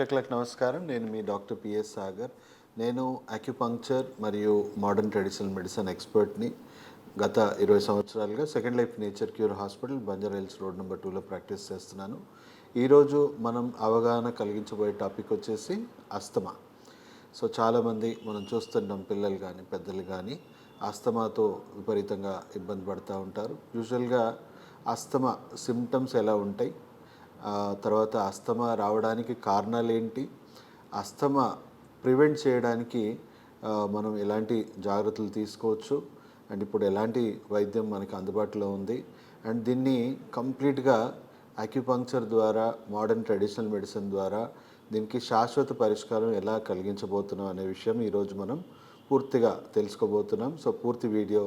ప్రేక్షకులకు నమస్కారం. నేను మీ డాక్టర్ పిఎస్ సాగర్. నేను అక్యుపంక్చర్ మరియు మోడర్న్ ట్రెడిషనల్ మెడిసిన్ ఎక్స్పర్ట్ని గత ఇరవై సంవత్సరాలుగా second life nature cure hospital Banjara hills road number టూలో ప్రాక్టీస్ చేస్తున్నాను. ఈరోజు మనం అవగాహన కలిగించబోయే టాపిక్ వచ్చేసి అస్తమా. సో చాలామంది మనం చూస్తుంటాం పిల్లలు కానీ పెద్దలు కానీ అస్తమాతో విపరీతంగా ఇబ్బంది పడుతూ ఉంటారు. యూజువల్గా అస్తమా సిమ్టమ్స్ ఎలా ఉంటాయి? తర్వాత అస్తమా రావడానికి కారణాలు ఏంటి అస్తమా ప్రివెంట్ చేయడానికి మనం ఎలాంటి జాగ్రత్తలు తీసుకోవచ్చు? అండ్ ఇప్పుడు ఎలాంటి వైద్యం మనకి అందుబాటులో ఉంది? అండ్ దీన్ని కంప్లీట్గా అక్యుపంక్చర్ ద్వారా మోడర్న్ ట్రెడిషనల్ మెడిసిన్ ద్వారా దీనికి శాశ్వత పరిష్కారం ఎలా కలిగించబోతున్నాం అనే విషయం ఈరోజు మనం పూర్తిగా తెలుసుకోబోతున్నాం. సో పూర్తి వీడియో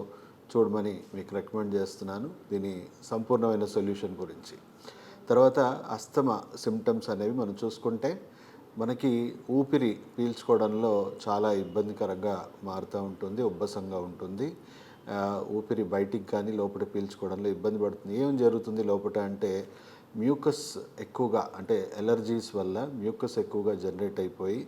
చూడమని మీకు రికమెండ్ చేస్తున్నాను. దీని సంపూర్ణమైన సొల్యూషన్ గురించి. తర్వాత అస్తమా సిమ్టమ్స్ అనేవి మనం చూసుకుంటే మనకి ఊపిరి పీల్చుకోవడంలో చాలా ఇబ్బందికరంగా మారుతూ ఉంటుంది ఉబ్బసంగా ఉంటుంది. ఊపిరి బయటికి కానీ లోపల పీల్చుకోవడంలో ఇబ్బంది పడుతుంది. ఏం జరుగుతుంది లోపల అంటే మ్యూకస్ ఎక్కువగా అంటే ఎలర్జీస్ వల్ల మ్యూకస్ ఎక్కువగా జనరేట్ అయిపోయి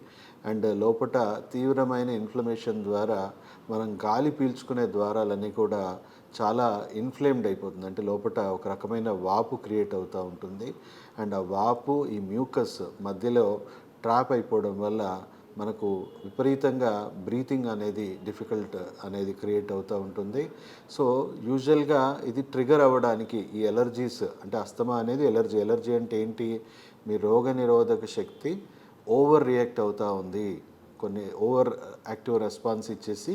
అండ్ లోపల తీవ్రమైన ఇన్ఫ్లమేషన్ ద్వారా మనం గాలి పీల్చుకునే ద్వారాలన్నీ కూడా చాలా ఇన్ఫ్లేమ్డ్ అయిపోతుంది. అంటే లోపల ఒక రకమైన వాపు క్రియేట్ అవుతూ ఉంటుంది. అండ్ ఆ వాపు ఈ మ్యూకస్ మధ్యలో ట్రాప్ అయిపోవడం వల్ల మనకు విపరీతంగా బ్రీతింగ్ అనేది డిఫికల్ట్ అనేది క్రియేట్ అవుతూ ఉంటుంది. సో యూజువల్గా ఇది ట్రిగర్ అవ్వడానికి ఈ ఎలర్జీస్ అంటే అస్తమా అనేది ఎలర్జీ ఎలర్జీ అంటే ఏంటి? మీ రోగ నిరోధక శక్తి ఓవర్ రియాక్ట్ అవుతూ ఉంది. కొన్ని ఓవర్ యాక్టివ్ రెస్పాన్స్ ఇచ్చేసి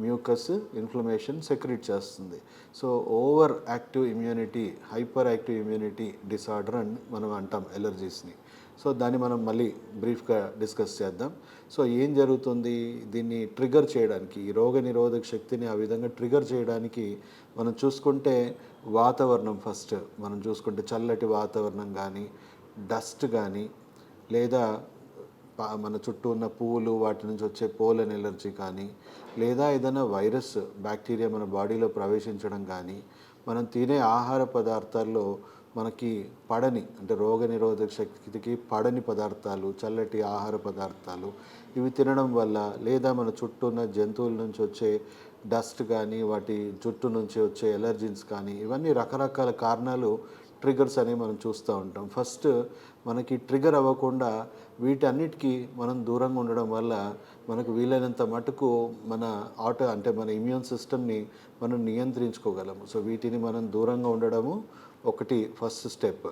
మ్యూకస్ ఇన్ఫ్లమేషన్ సెక్రెట్ చేస్తుంది. So over active immunity hyper active immunity disorder అని మనం అంటాం ఎలర్జీస్ని. సో దాన్ని మనం మళ్ళీ బ్రీఫ్గా డిస్కస్ చేద్దాం. సో ఏం జరుగుతుంది? దీన్ని ట్రిగర్ చేయడానికి ఈ రోగ నిరోధక శక్తిని ఆ విధంగా ట్రిగర్ చేయడానికి మనం చూసుకుంటే వాతావరణం ఫస్ట్. మనం చూసుకుంటే చల్లటి వాతావరణం కానీ డస్ట్ కానీ లేదా మన చుట్టూ ఉన్న పువ్వులు వాటి నుంచి వచ్చే పోలన్ ఎలర్జీ కానీ లేదా ఏదైనా వైరస్ బ్యాక్టీరియా మన బాడీలో ప్రవేశించడం కానీ మనం తినే ఆహార పదార్థాల్లో మనకి పడని అంటే రోగ నిరోధక శక్తికి పడని పదార్థాలు చల్లటి ఆహార పదార్థాలు ఇవి తినడం వల్ల లేదా మన చుట్టూ ఉన్న జంతువుల నుంచి వచ్చే డస్ట్ కానీ వాటి జుట్టు నుంచి వచ్చే ఎలర్జీన్స్ కానీ ఇవన్నీ రకరకాల కారణాలు ట్రిగర్స్ అనేవి మనం చూస్తూ ఉంటాం. ఫస్ట్ మనకి ట్రిగర్ అవ్వకుండా వీటన్నిటికీ మనం దూరంగా ఉండడం వల్ల మనకు వీలైనంత మటుకు మన ఆటో అంటే మన ఇమ్యూన్ సిస్టమ్ని మనం నియంత్రించుకోగలము. సో వీటిని మనం దూరంగా ఉండడము ఒకటి ఫస్ట్ స్టెప్.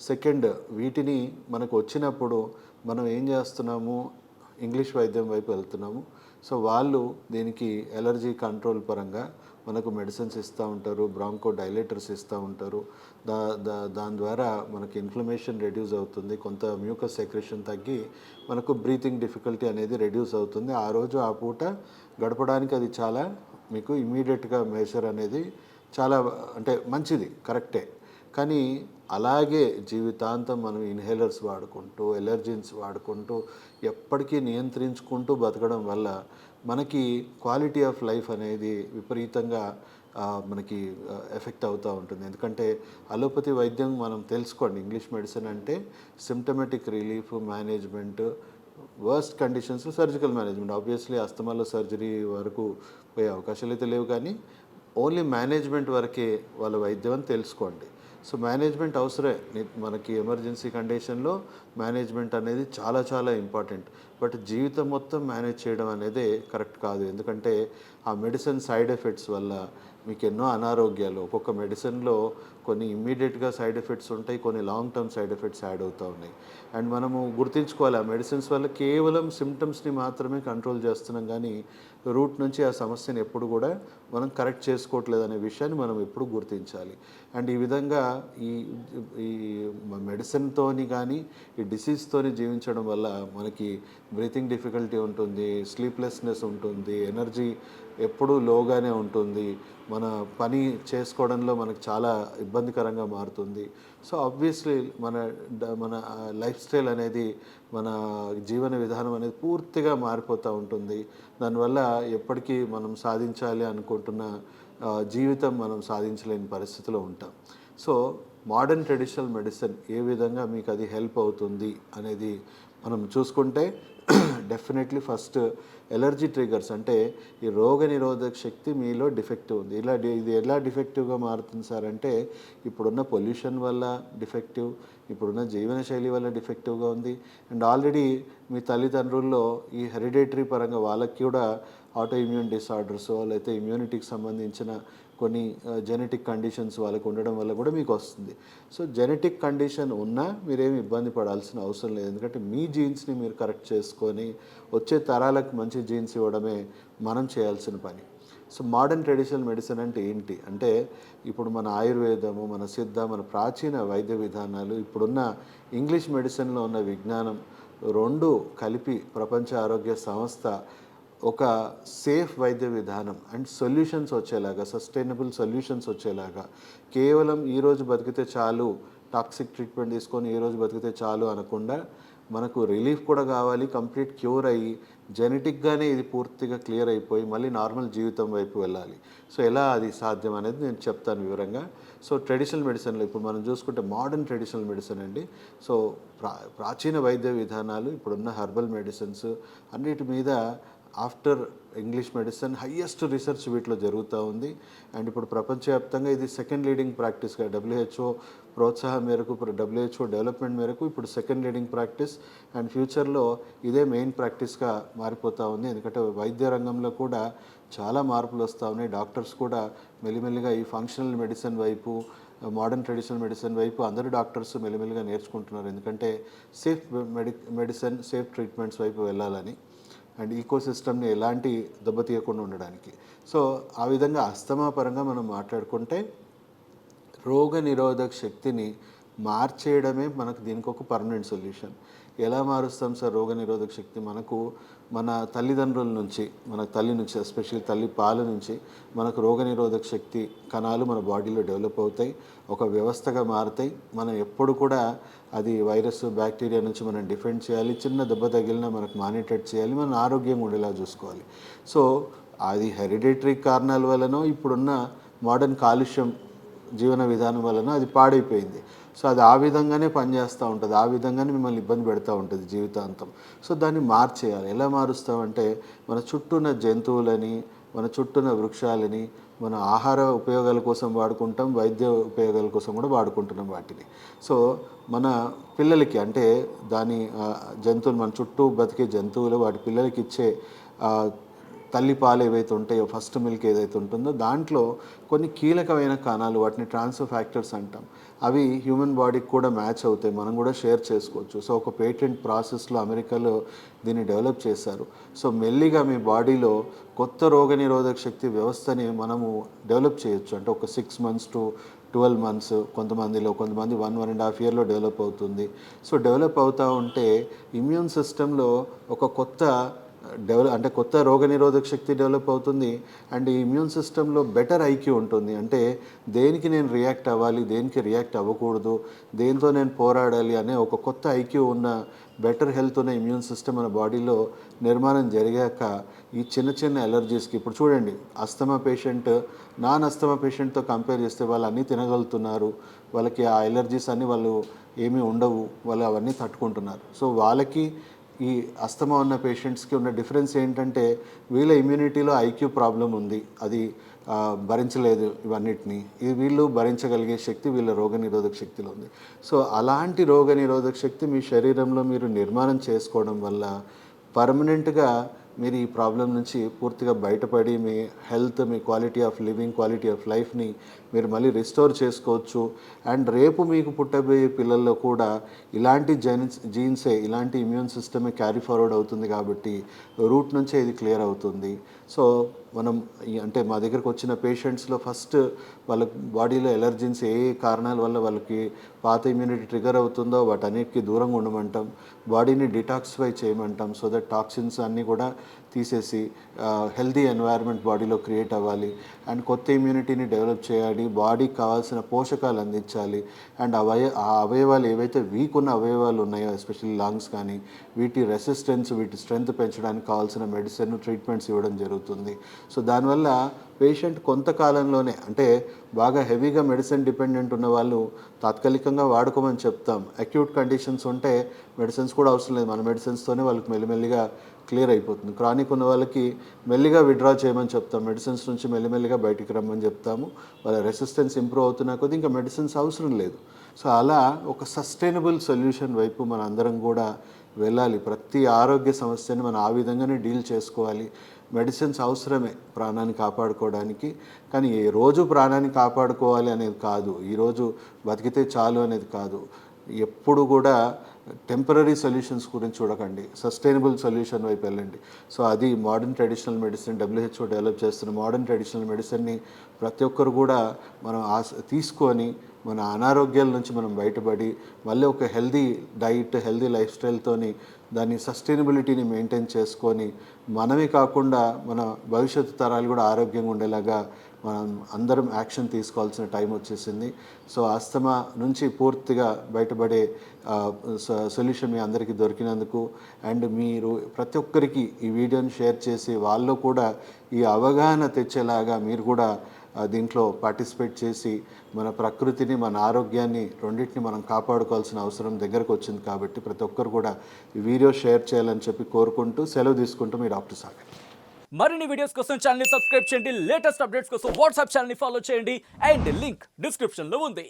సెకండ్ వీటిని మనకు వచ్చినప్పుడు మనం ఏం చేస్తున్నాము? ఇంగ్లీష్ వైద్యం వైపు వెళ్తున్నాము. సో వాళ్ళు దీనికి ఎలర్జీ కంట్రోల్ పరంగా మనకు మెడిసిన్స్ ఇస్తూ ఉంటారు బ్రాంకో డైలేటర్స్ ఇస్తూ ఉంటారు. దా దా దాని ద్వారా మనకి ఇన్ఫ్లమేషన్ రెడ్యూస్ అవుతుంది. కొంత మ్యూకస్ సెక్రేషన్ తగ్గి మనకు బ్రీతింగ్ డిఫికల్టీ అనేది రెడ్యూస్ అవుతుంది. ఆ రోజు ఆ పూట గడపడానికి అది చాలా మీకు ఇమీడియట్గా మెజర్ అనేది చాలా అంటే మంచిది కరెక్టే కానీ అలాగే జీవితాంతం మనం ఇన్హేలర్స్ వాడుకుంటూ ఎలర్జీన్స్ వాడుకుంటూ ఎప్పటికీ నియంత్రించుకుంటూ బతకడం వల్ల మనకి క్వాలిటీ ఆఫ్ లైఫ్ అనేది విపరీతంగా మనకి ఎఫెక్ట్ అవుతూ ఉంటుంది. ఎందుకంటే అలోపతి వైద్యం మనం తెలుసుకోండి. ఇంగ్లీష్ మెడిసిన్ అంటే symptomatic relief management worst conditions surgical management. Obviously అస్తమాలో surgery వరకు పోయే అవకాశాలు అయితే లేవు కానీ ఓన్లీ మేనేజ్మెంట్ వరకే వాళ్ళ వైద్యం అని తెలుసుకోండి. సో మేనేజ్మెంట్ అవసరే. మనకి ఎమర్జెన్సీ కండిషన్లో మేనేజ్మెంట్ అనేది చాలా చాలా ఇంపార్టెంట్. బట్ జీవితం మొత్తం మేనేజ్ చేయడం అనేది కరెక్ట్ కాదు. ఎందుకంటే ఆ మెడిసిన్ సైడ్ ఎఫెక్ట్స్ వల్ల మీకు ఎన్నో అనారోగ్యాలు. ఒక్కొక్క మెడిసిన్లో కొన్ని ఇమ్మీడియట్గా సైడ్ ఎఫెక్ట్స్ ఉంటాయి కొన్ని long term side effects add అవుతూ ఉన్నాయి. అండ్ మనము గుర్తుంచుకోవాలి ఆ మెడిసిన్స్ వల్ల కేవలం సిమ్టమ్స్ని మాత్రమే కంట్రోల్ చేస్తున్నాం కానీ రూట్ నుంచి ఆ సమస్యను ఎప్పుడు కూడా మనం కరెక్ట్ చేసుకోవట్లేదు అనే విషయాన్ని మనం ఎప్పుడు గుర్తించాలి. అండ్ ఈ విధంగా ఈ ఈ మెడిసిన్తోని కానీ ఈ డిసీజ్తోని జీవించడం వల్ల మనకి బ్రీతింగ్ డిఫికల్టీ ఉంటుంది స్లీప్లెస్నెస్ ఉంటుంది ఎనర్జీ ఎప్పుడూ లోగానే ఉంటుంది. మన పని చేసుకోవడంలో మనకు చాలా ఇబ్బందికరంగా మారుతుంది. సో ఆబ్వియస్లీ మన మన లైఫ్ స్టైల్ అనేది మన జీవన విధానం అనేది పూర్తిగా మారిపోతూ ఉంటుంది. దానివల్ల ఎప్పటికీ మనం సాధించాలి అనుకుంటున్న జీవితం మనం సాధించలేని పరిస్థితిలో ఉంటాం. సో మోడర్న్ ట్రెడిషనల్ మెడిసిన్ ఏ విధంగా మీకు అది హెల్ప్ అవుతుంది అనేది మనం చూసుకుంటే డెఫినెట్లీ ఫస్ట్ ఎలర్జీ ట్రిగర్స్ అంటే ఈ రోగ నిరోధక శక్తి మీలో డిఫెక్టివ్ ఉంది. ఇలా డి- ఇది ఎలా డిఫెక్టివ్గా మారుతుంది సార్? అంటే ఇప్పుడున్న పొల్యూషన్ వల్ల డిఫెక్టివ్ ఇప్పుడున్న జీవనశైలి వల్ల డిఫెక్టివ్గా ఉంది. అండ్ ఆల్రెడీ మీ తల్లిదండ్రుల్లో ఈ హెరిడేటరీ పరంగా వాళ్ళకి కూడా ఆటో ఇమ్యూన్ డిసార్డర్స్ లేకపోతే ఇమ్యూనిటీకి సంబంధించిన కొన్ని జెనెటిక్ కండిషన్స్ వాళ్ళకి ఉండడం వల్ల కూడా మీకు వస్తుంది. సో జెనెటిక్ కండిషన్ ఉన్నా మీరేమి ఇబ్బంది పడాల్సిన అవసరం లేదు. ఎందుకంటే మీ జీన్స్ని మీరు కరెక్ట్ చేసుకొని వచ్చే తరాలకు మంచి జీన్స్ ఇవ్వడమే మనం చేయాల్సిన పని. సో మోడర్న్ ట్రెడిషనల్ మెడిసిన్ అంటే ఏంటి? అంటే ఇప్పుడు మన ఆయుర్వేదము మన సిద్ధ మన ప్రాచీన వైద్య విధానాలు ఇప్పుడున్న ఇంగ్లీష్ మెడిసిన్లో ఉన్న విజ్ఞానం రెండు కలిపి ప్రపంచ ఆరోగ్య సంస్థ ఒక సేఫ్ వైద్య విధానం అండ్ సొల్యూషన్స్ వచ్చేలాగా సస్టైనబుల్ సొల్యూషన్స్ వచ్చేలాగా కేవలం ఈరోజు బతికితే చాలు టాక్సిక్ ట్రీట్మెంట్ తీసుకొని ఈ రోజు బతికితే చాలు అనకుండా మనకు రిలీఫ్ కూడా కావాలి కంప్లీట్ క్యూర్ అయ్యి జెనెటిక్గానే ఇది పూర్తిగా క్లియర్ అయిపోయి మళ్ళీ నార్మల్ జీవితం వైపు వెళ్ళాలి. సో ఎలా అది సాధ్యం అనేది నేను చెప్తాను వివరంగా. సో ట్రెడిషనల్ మెడిసిన్లో ఇప్పుడు మనం చూసుకుంటే మోడర్న్ ట్రెడిషనల్ మెడిసిన్ అండి. సో ప్రా ప్రాచీన వైద్య విధానాలు ఇప్పుడున్న హర్బల్ మెడిసిన్స్ అన్నిటి మీద after English medicine highest research వీటిలో జరుగుతూ ఉంది. అండ్ ఇప్పుడు ప్రపంచవ్యాప్తంగా ఇది సెకండ్ లీడింగ్ ప్రాక్టీస్గా డబ్ల్యూహెచ్ఓ ప్రోత్సాహం మేరకు డబ్ల్యూహెచ్ఓ డెవలప్మెంట్ మేరకు ఇప్పుడు సెకండ్ లీడింగ్ ప్రాక్టీస్. అండ్ ఫ్యూచర్లో ఇదే మెయిన్ ప్రాక్టీస్గా మారిపోతూ ఉంది. ఎందుకంటే వైద్య రంగంలో కూడా చాలా మార్పులు వస్తూ ఉన్నాయి. డాక్టర్స్ కూడా మెల్లిమెల్లిగా ఈ ఫంక్షనల్ మెడిసిన్ వైపు మోడర్న్ ట్రెడిషనల్ మెడిసిన్ వైపు అందరు డాక్టర్స్ మెల్లిమెల్లిగా నేర్చుకుంటున్నారు. ఎందుకంటే safe medi medicine safe treatments వైపు వెళ్ళాలని. అండ్ ఈకో సిస్టమ్ని ఎలాంటి దెబ్బతీయకుండా ఉండడానికి. సో ఆ విధంగా అస్తమా పరంగా మనం మాట్లాడుకుంటే రోగ నిరోధక శక్తిని మార్చేయడమే మనకు దీనికి ఒక పర్మనెంట్ సొల్యూషన్. ఎలా మారుస్తాం సార్ రోగ నిరోధక శక్తి మనకు? మన తల్లిదండ్రుల నుంచి మన తల్లి నుంచి ఎస్పెషల్లీ తల్లి పాల నుంచి మనకు రోగనిరోధక శక్తి కణాలు మన బాడీలో డెవలప్ అవుతాయి. ఒక వ్యవస్థగా మారుతాయి. మనం ఎప్పుడు కూడా అది వైరస్ బ్యాక్టీరియా నుంచి మనం డిఫెండ్ చేయాలి. చిన్న దెబ్బ తగిలినా మనకు మానిటర్ చేయాలి. మనం ఆరోగ్యంగా ఉండేలా చూసుకోవాలి. సో అది హెరిడేటరీ కారణాల వలనో ఇప్పుడున్న మోడర్న్ కాలుష్యం జీవన విధానం వలన అది పాడైపోయింది. సో అది ఆ విధంగానే పనిచేస్తూ ఉంటుంది. ఆ విధంగానే మిమ్మల్ని ఇబ్బంది పెడతా ఉంటుంది జీవితాంతం. సో దాన్ని మార్చేయాలి. ఎలా మారుస్తామంటే మన చుట్టూ ఉన్న జంతువులని మన చుట్టూ ఉన్న వృక్షాలని మన ఆహార ఉపయోగాల కోసం వాడుకుంటాం వైద్య ఉపయోగాల కోసం కూడా వాడుకుంటున్నాం వాటిని. సో మన పిల్లలకి అంటే దాని జంతువులు మన చుట్టూ బతికే జంతువులు వాటి పిల్లలకి ఇచ్చే తల్లి పాలు ఏవైతే ఉంటాయో ఫస్ట్ మిల్క్ ఏదైతే ఉంటుందో దాంట్లో కొన్ని కీలకమైన కణాలు వాటిని ట్రాన్స్ఫర్ ఫ్యాక్టర్స్ అంటాం. అవి హ్యూమన్ బాడీకి కూడా మ్యాచ్ అవుతాయి. మనం కూడా షేర్ చేసుకోవచ్చు. సో ఒక పేటెంట్ ప్రాసెస్లో అమెరికాలో దీన్ని డెవలప్ చేశారు. సో మెల్లిగా మీ బాడీలో కొత్త రోగ నిరోధక శక్తి వ్యవస్థని మనము డెవలప్ చేయొచ్చు. అంటే ఒక six months to twelve months కొంతమందిలో కొంతమంది వన్ వన్ అండ్ హాఫ్ ఇయర్లో డెవలప్ అవుతుంది. సో డెవలప్ అవుతూ ఉంటే ఇమ్యూన్ సిస్టంలో ఒక కొత్త డెవలప్ అంటే కొత్త రోగనిరోధక శక్తి డెవలప్ అవుతుంది అండ్ ఈ ఇమ్యూన్ సిస్టంలో బెటర్ ఐక్యూ ఉంటుంది. అంటే దేనికి నేను రియాక్ట్ అవ్వాలి దేనికి రియాక్ట్ అవ్వకూడదు దేంతో నేను పోరాడాలి అనే ఒక కొత్త ఐక్యూ ఉన్న బెటర్ హెల్త్ ఉన్న ఇమ్యూన్ సిస్టమ్ మన బాడీలో నిర్మాణం జరిగాక ఈ చిన్న చిన్న ఎలర్జీస్కి ఇప్పుడు చూడండి అస్తమా పేషెంట్ నాన్ అస్తమా పేషెంట్తో కంపేర్ చేస్తే వాళ్ళు అన్నీ తినగలుగుతున్నారు. వాళ్ళకి ఆ ఎలర్జీస్ అన్నీ వాళ్ళు ఏమీ ఉండవు వాళ్ళు అవన్నీ తట్టుకుంటున్నారు. సో వాళ్ళకి ఈ అస్తమా ఉన్న పేషెంట్స్కి ఉన్న డిఫరెన్స్ ఏంటంటే వీళ్ళ ఇమ్యూనిటీలో ఐక్యూ ప్రాబ్లం ఉంది. అది భరించలేదు ఇవన్నిటిని. ఇది వీళ్ళు భరించగలిగే శక్తి వీళ్ళ రోగ నిరోధక శక్తిలో ఉంది. సో అలాంటి రోగ నిరోధక శక్తి మీ శరీరంలో మీరు నిర్మాణం చేసుకోవడం వల్ల పర్మనెంట్గా మీరు ఈ ప్రాబ్లం నుంచి పూర్తిగా బయటపడి మీ health me quality of living quality of లైఫ్ని మీరు మళ్ళీ రిస్టోర్ చేసుకోవచ్చు. అండ్ రేపు మీకు పుట్టబోయే పిల్లల్లో కూడా ఇలాంటి జెన్స్ జీన్సే ఇలాంటి ఇమ్యూన్ సిస్టమే క్యారీ ఫార్వర్డ్ అవుతుంది కాబట్టి రూట్ నుంచే ఇది క్లియర్ అవుతుంది. సో మనం అంటే మా దగ్గరకు వచ్చిన పేషెంట్స్లో ఫస్ట్ వాళ్ళ బాడీలో ఎలర్జీన్స్ ఏ కారణాల వల్ల వాళ్ళకి పాత ఇమ్యూనిటీ ట్రిగర్ అవుతుందో వాటన్నిటికీ దూరంగా ఉండమంటాం. బాడీని డిటాక్సిఫై చేయమంటాం. సో దట్ టాక్సిన్స్ అన్నీ కూడా తీసేసి హెల్దీ ఎన్వైర్న్మెంట్ బాడీలో క్రియేట్ అవ్వాలి. అండ్ కొత్త ఇమ్యూనిటీని డెవలప్ చేయాలి. బాడీకి కావాల్సిన పోషకాలు అందించాలి. అండ్ అవయ ఆ అవయవాలు ఏవైతే వీక్ ఉన్న అవయవాలు ఉన్నాయో ఎస్పెషల్లీ లంగ్స్ కానీ వీటి రెసిస్టెన్స్ వీటి స్ట్రెంగ్త్ పెంచడానికి కావాల్సిన మెడిసిన్ ట్రీట్మెంట్స్ ఇవ్వడం జరుగుతుంది. సో దానివల్ల పేషెంట్ కొంతకాలంలోనే అంటే బాగా హెవీగా మెడిసిన్ డిపెండెంట్ ఉన్న వాళ్ళు తాత్కాలికంగా వాడుకోమని చెప్తాం. అక్యూట్ కండిషన్స్ ఉంటే మెడిసిన్స్ కూడా అవసరం లేదు. మన మెడిసిన్స్తోనే వాళ్ళకి మెల్లిమెల్లిగా క్లియర్ అయిపోతుంది. క్రానిక్ ఉన్న వాళ్ళకి మెల్లిగా విడ్రా చేయమని చెప్తాం. మెడిసిన్స్ నుంచి మెల్లిమెల్లిగా బయటికి రమ్మని చెప్తాము. వాళ్ళ రెసిస్టెన్స్ ఇంప్రూవ్ అవుతున్నా కొద్దీ ఇంకా మెడిసిన్స్ అవసరం లేదు. సో అలా ఒక సస్టైనబుల్ సొల్యూషన్ వైపు మన అందరం కూడా వెళ్ళాలి. ప్రతి ఆరోగ్య సమస్యని మనం ఆ విధంగానే డీల్ చేసుకోవాలి. మెడిసిన్స్ అవసరమే ప్రాణాన్ని కాపాడుకోవడానికి. కానీ ఏ రోజు ప్రాణాన్ని కాపాడుకోవాలి అనేది కాదు. ఈరోజు బతికితే చాలు అనేది కాదు. ఎప్పుడు కూడా టెంపరీ సొల్యూషన్స్ గురించి చూడకండి. సస్టైనబుల్ సొల్యూషన్ వైపు వెళ్ళండి. సో అది modern traditional medicine WHO develop చేస్తున్న మోడర్న్ ట్రెడిషనల్ మెడిసిన్ని ప్రతి ఒక్కరు కూడా మనం ఆశ తీసుకొని మన అనారోగ్యాల నుంచి మనం బయటపడి మళ్ళీ ఒక హెల్దీ డైట్ హెల్దీ లైఫ్ స్టైల్తోని దాని సస్టైనబిలిటీని మెయింటైన్ చేసుకొని మనమే కాకుండా మన భవిష్యత్తు తరాలు కూడా ఆరోగ్యంగా ఉండేలాగా మనం అందరం యాక్షన్ తీసుకోవాల్సిన టైం వచ్చేసింది. సో ఆస్తమా నుంచి పూర్తిగా బయటపడే సొల్యూషన్ మీ అందరికీ దొరికినందుకు అండ్ మీరు ప్రతి ఒక్కరికి ఈ వీడియోని షేర్ చేసి వాళ్ళు కూడా ఈ అవగాహన తెచ్చేలాగా మీరు కూడా దీంట్లో పార్టిసిపేట్ చేసి మన ప్రకృతిని మన ఆరోగ్యాన్ని రెండింటిని మనం కాపాడుకోవాల్సిన అవసరం దగ్గరకు వచ్చింది కాబట్టి ప్రతి ఒక్కరు కూడా ఈ వీడియో షేర్ చేయాలని చెప్పి కోరుకుంటూ సెలవు తీసుకుంటూ మీ డాక్టర్ సాగర్. మరిన్ని వీడియోస్ కోసం ఛానల్ సబ్స్క్రైబ్ చేయండి. లేటెస్ట్ అప్డేట్స్ కోసం వాట్సాప్ ఛానల్ని ఫాలో చేయండి. అండ్ లింక్ డిస్క్రిప్షన్లో ఉంది.